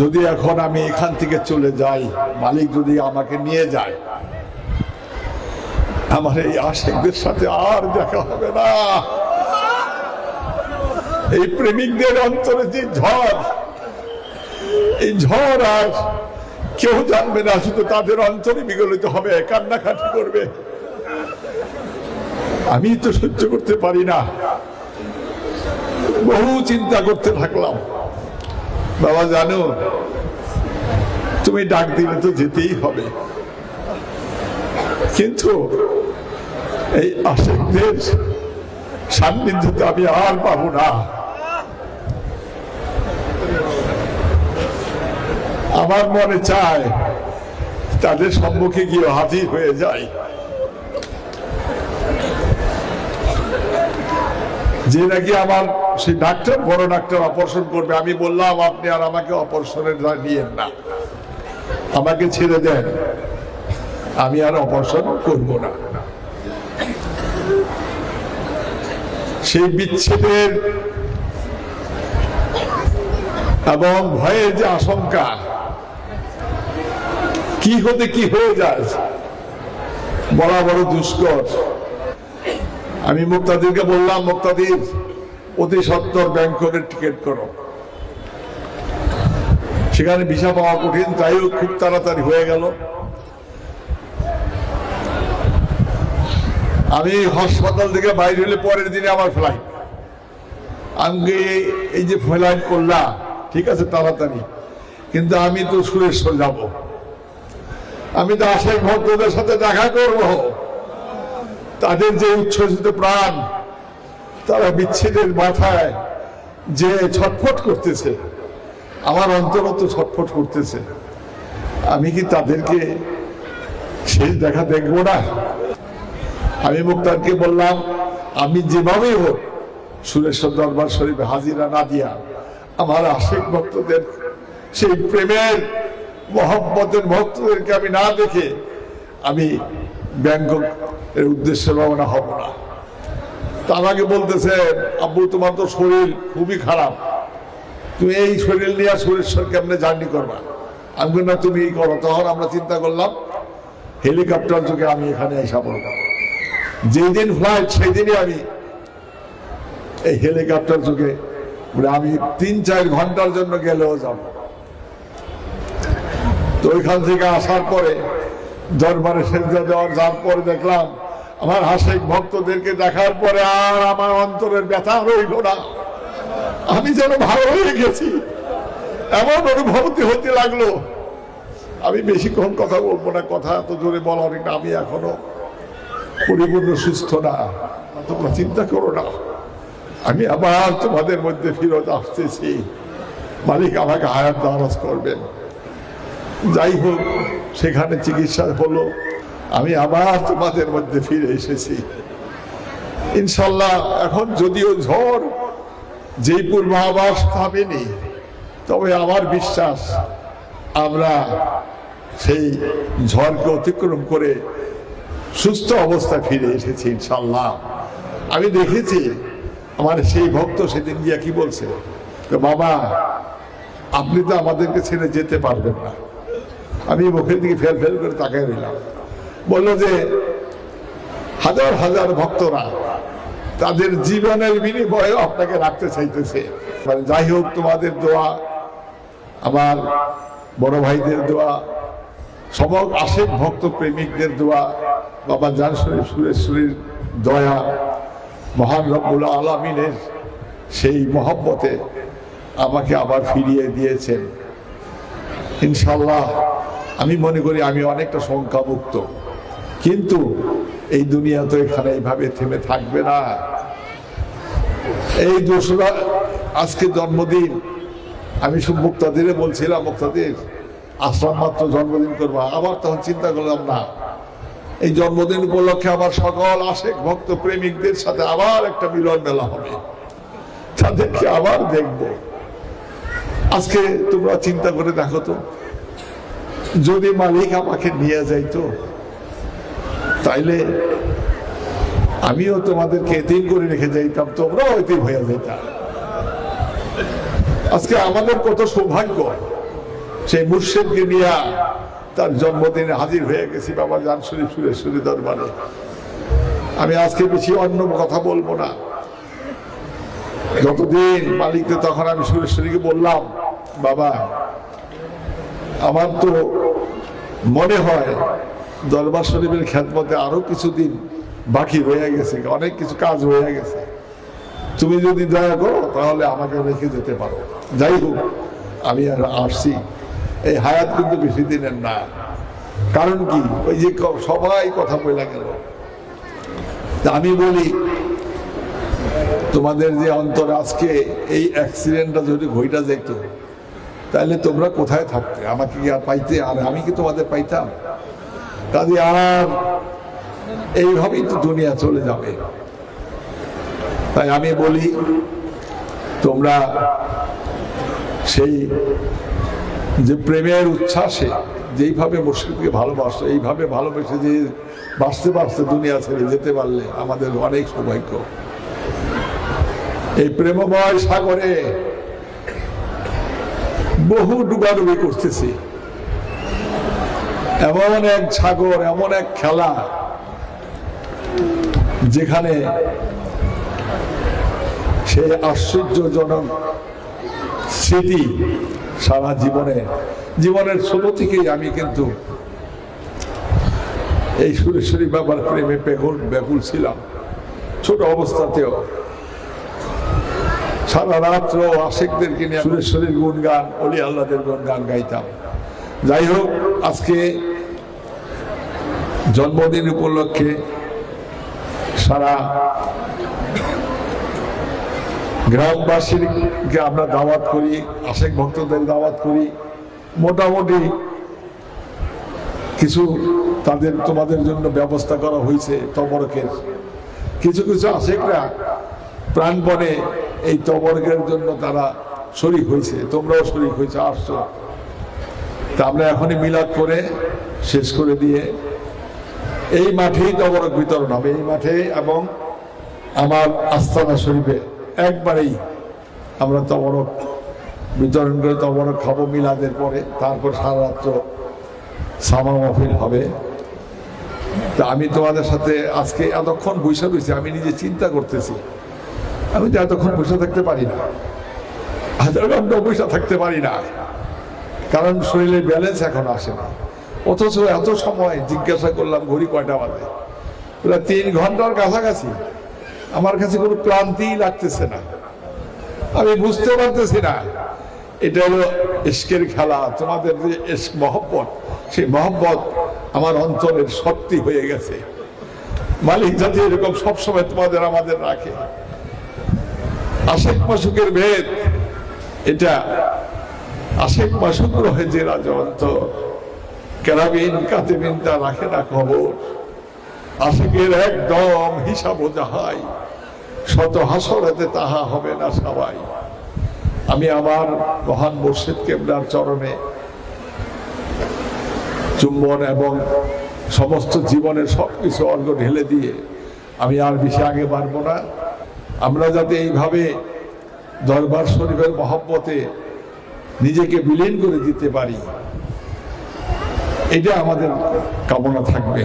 যদি এখন আমি এখান থেকে চলে যাই, মালিক যদি আমাকে নিয়ে যায়, আমার এই আশেকদের সাথে আর দেখা হবে না। এই প্রেমিকদের অন্তরে যে ঝড়, এই ঝড় আর কেউ জানবে না, শুধু তাদের অন্তরে বিগলিত হবে, কান্নাকাটি করবে। আমি তো সহ্য করতে পারি না। বহু চিন্তা করতে থাকলাম। বাবা, জানো, তুমি ডাক দিলে তো যেতেই হবে। কিন্তু এই আশেকদের সান্নিধ্যতে আমি আর পাবো না। আমার মনে চায় তাদের সম্মুখে গিয়ে হাজির হয়ে যায় যে নাকি আমার সেই ডাক্তার, বড় ডাক্তার অপারেশন করবে। আমি বললাম, আপনি আর আমাকে অপারেশনের নিয়েন না। আমাকে ছেড়ে দেন। আমি আর অপারেশন করব না। সেই বিচ্ছেদের এবং ভয়ের যে আশঙ্কা, কি হতে কি হয়ে যায় বড় বড় দুষ্কর। আমি মুক্তাদিরকে বললাম, মুক্তাদির অতি সত্তর ব্যাংককের টিকিট করো। সেখানে ভিসা পাওয়া কঠিন, তাইও খুব তাড়াতাড়ি হয়ে গেল। আমি হাসপাতাল থেকে বাইরে হলে পরের দিনে আমার ফ্লাইট আমি এই- যে ফ্লাইট করলাম ঠিক আছে, তাড়াতাড়ি। কিন্তু আমি তো সুরেশ্বর যাব। আমি তো আশেক ভক্তদের সাথে দেখা করব। তাদের যে উচ্ছ্বসিত প্রাণ তারা বিচ্ছেদের মাথায় যে ছটফট করতেছে, আমার অন্তরত ছটফট করতেছে। আমি কি তাদেরকে শেষ দেখা দেখব না? আমি মুক্তারকে বললাম, আমি যেভাবেই হোক সুরেশ্বর দরবার শরীফে হাজিরা না দিয়া আমার আশেক ভক্তদের, সেই প্রেমের, মহব্বতের ভক্তদেরকে আমি না দেখে আমি ব্যাংকক এর উদ্দেশ্যে রওনা হব না। তা আমাকে বলতেছে, আব্বু, তোমার তো শরীর খুবই খারাপ। তুমি এই শরীর নিয়ে সুরেশ্বর কেমনে জার্নি করবা? আমি না, তুমি এই করো। তখন আমরা চিন্তা করলাম, হেলিকপ্টার যোগে আমি এখানে এসা পড়ব যেই দিন ফ্লাইট সেই দিনই আমি এই হেলিকপ্টার যুগে মানে আমি তিন, চার ঘণ্টার জন্য গেলেও যাব। তো ওইখান থেকে আসার পরে দরবারে সেজদা দেওয়ার যাওয়ার পরে দেখলাম আমার হাসেক ভক্তদেরকে দেখার পরে আর আমার অন্তরের ব্যথা রইল না। আমি যেন ভালো হয়ে গেছি, এমন অনুভূতি হতে লাগল। আমি বেশিক্ষণ কথা বলব না, কথা এত জোরে বলার না, আমি এখনও পরিপূর্ণ সুস্থ না, তোমরা চিন্তা করো না। আমি আবার তোমাদের মধ্যে ফিরত আসতেছি। মালিক আমাকে হায়াত দারাজ করবেন। যাই হোক, সেখানে চিকিৎসা হলো। আমি আবার তোমাদের মধ্যে ফিরে এসেছি। ইনশাল্লাহ, এখন যদিও ঝড় যেই পূর্বাভাস থামেনি, তবে আমার বিশ্বাস আমরা সেই ঝড়কে অতিক্রম করে সুস্থ অবস্থায় ফিরে এসেছি ইনশাল্লাহ। আমি দেখেছি, আমার সেই ভক্ত সেদিন গিয়া কি বলছে বাবা আপনি তো আমাদেরকে ছেড়ে যেতে পারবেন না। আমি মুখের দিকে ফেল ফেল করে তাকায় রইলাম। বলল যে, হাজার হাজার ভক্তরা তাদের জীবনের বিনিময়ে আপনাকে রাখতে চাইতেছে। মানে যাই হোক, তোমাদের দোয়া, আমার বড় ভাইদের দোয়া সমক আশেক ভক্ত প্রেমিকদের দোয়া, বাবা জান শরীফ সুরেশ্বরীর দয়া, মহান রব্বুল আলমিনের সেই মহব্বতে আমাকে আবার ফিরিয়ে দিয়েছেন। ইনশাল্লাহ আমি মনে করি আমি অনেকটা সংখ্যামুক্ত কিন্তু এই দুনিয়া তো এখানে এইভাবে থেমে থাকবে না। এই দোসরা, আজকে জন্মদিন। আমি সব মুক্তাদিরে বলছিলাম, মুক্তাদির, আশ্রম মাত্র জন্মদিন করব। আবার তখন চিন্তা করলাম, না। এই জন্মদিন উপলক্ষে আবার সকল আশেক ভক্ত প্রেমিকদের সাথে আবার একটা মিলন মেলা হবে। তাদেরকে আবার দেখব। আজকে তোমরা চিন্তা করে দেখো তো, যদি মালিক আমাকে নিয়ে যাইতো তাইলে আমিও তোমাদেরকে এতিম করে রেখে যাইতাম, তোমরাও এতিম হয়ে যেতাম আজকে আমাদের কত সৌভাগ্য, সেই মুর্শিদকে নিয়ে তার জন্মদিনে হাজির হয়ে গেছি বাবা জান শরীফ সুরেশ্বরী দরবারে। আমি আজকে বেশি অন্য কথা বলব না। যতদিন মালিককে তখন আমি সুরেশ্বরীকে বললাম, বাবা, আমার তো মনে হয় দরবার শরীফের খ্যাতমতে আরও কিছুদিন বাকি রয়ে গেছে, অনেক কিছু কাজ রয়ে গেছে। তুমি যদি দয়া করো, তাহলে আমাকে রেখে যেতে পারো। যাই হোক, আমি আর আসছি। এই হায়াত কিন্তু বেশি দিনের না। কারণ কি? ওই যে সবাই কথা বলে গেল। আমি বলি, তোমাদের যে অন্তর আজকে এই অ্যাক্সিডেন্টটা যদি ঘইটা যেত তাহলে তোমরা কোথায় থাকতে? আমাকে কি আর পাইতে? আর আমি কি তোমাদের পাইতাম? কাজে আর এইভাবেই তো দুনিয়া চলে যাবে। তাই আমি বলি, তোমরা সেই যে প্রেমের উচ্ছ্বাসে যেইভাবে মুর্শিদকে ভালোবাসো, এইভাবে ভালোবেসে যে বাঁচতে বাঁচতে দুনিয়া ছেড়ে যেতে পারলে আমাদের অনেক সৌভাগ্য। এই প্রেমময় সাগরে বহু ডুবাডুবি করতেছি। এমন এক সাগর, এমন এক খেলা যেখানে সে আশ্চর্যজনক স্মৃতি সারা জীবনে, জীবনের ছোট থেকেই আমি কিন্তু এই সুরেশ্বরী বাবার প্রেমে বেকুল ব্যাকুল ছিলাম, ছোট অবস্থাতেও। সারা রাত্র আশেকদেরকে নিয়ে সুরেশ্বরীর গুণগান, অলি আল্লাদের গুণগান গাইতাম। যাই হোক, আজকে জন্মদিন উপলক্ষে সারা গ্রামবাসীকে আমরা দাওয়াত করি, আশেক ভক্তদের দাওয়াত করি। মোটামুটি কিছু তাদের, তোমাদের জন্য ব্যবস্থা করা হয়েছে তবরকের। কিছু কিছু আশেকরা প্রাণপণে এই তবরকের জন্য তারা শরিক হয়েছে। তোমরাও শরিক হয়েছে, আসছো। তা আমরা এখনই মিলাদ করে শেষ করে দিয়ে এই মাঠেই তবরক বিতরণ হবে। এই মাঠে এবং আমার আস্তানা শরীফে একবারেই আমরা তবরক বিতরণ করে তবরক খাব মিলাদের পরে। তারপর সারা রাত্র সামা মাহফিল হবে। তা আমি তোমাদের সাথে আজকে এতক্ষণ বৈশা রয়েছি আমি নিজে চিন্তা করতেছি। আমি তো এতক্ষণ বসে থাকতে পারি না। হাজার ঘণ্টা বসে থাকতে পারি না। কারণ শরীরের ব্যালেন্স এখন আসে না। অথচ এত সময় জিজ্ঞাসা করলাম, ঘড়ি কয়টা বাজে? তিন ঘণ্টার কাছাকাছি। আমার কাছে কোনো ক্লান্তিই লাগতেছে না। আমি বুঝতে পারতেছি না। এটা হলো ইস্কের খেলা, তোমাদের যে ইস্ক মহব্বত, সেই মহব্বত আমার অন্তরের শক্তি হয়ে গেছে। মালিক জাতি এরকম সবসময় তোমাদের আমাদের রাখে। আশেক মাসুকের ভেদ, এটা আশেক মাসুক রহে যে রাজন্ত কেরাবিন কাতেবিন তা রাখে না খবর। আশেকের একদম হিসাব যাহাই। শত হাসরেতে তাহা হবে না সবাই। আমি আমার মহান মুর্শিদ কেবলার চরণে চুম্বন এবং সমস্ত জীবনের সব কিছু অর্ঘ ঢেলে দিয়ে আমি আর বেশি আগে পারব না। আমরা যাতে এইভাবে দরবার শরীফের মহব্বতে নিজেকে বিলীন করে দিতে পারি। এটা আমাদের কামনা থাকবে।